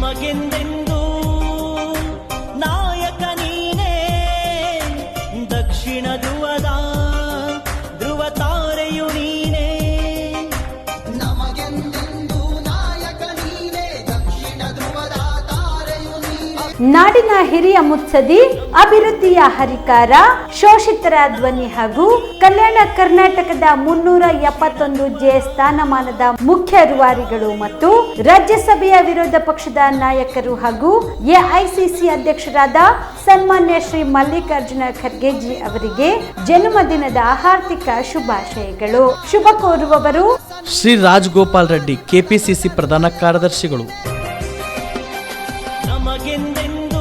ನಮಗೆಂದೆಂದು? ನಾಯಕ ನೀನೇ ದಕ್ಷಿಣ ಧ್ರುವದ ನಾಡಿನ ಹಿರಿಯ ಮುತ್ಸದಿ ಅಭಿವೃದ್ಧಿಯ ಹರಿಕಾರ, ಶೋಷಿತರ ಧ್ವನಿ ಹಾಗೂ ಕಲ್ಯಾಣ ಕರ್ನಾಟಕದ ಮುನ್ನೂರ ಎಪ್ಪತ್ತೊಂದು ಜೆ ಸ್ಥಾನಮಾನದ ಮುಖ್ಯ ರೂವಾರಿಗಳು ಮತ್ತು ರಾಜ್ಯಸಭೆಯ ವಿರೋಧ ಪಕ್ಷದ ನಾಯಕರು ಹಾಗೂ ಎಐಸಿಸಿ ಅಧ್ಯಕ್ಷರಾದ ಸನ್ಮಾನ್ಯ ಶ್ರೀ ಮಲ್ಲಿಕಾರ್ಜುನ ಖರ್ಗೆಜಿ ಅವರಿಗೆ ಜನ್ಮದಿನದ ಹಾರ್ದಿಕ ಶುಭಾಶಯಗಳು. ಶುಭ ಕೋರುವವರು ಶ್ರೀ ರಾಜಗೋಪಾಲ್ ರೆಡ್ಡಿ, ಕೆಪಿಸಿಸಿ ಪ್ರಧಾನ ಕಾರ್ಯದರ್ಶಿಗಳು. alguien dentro.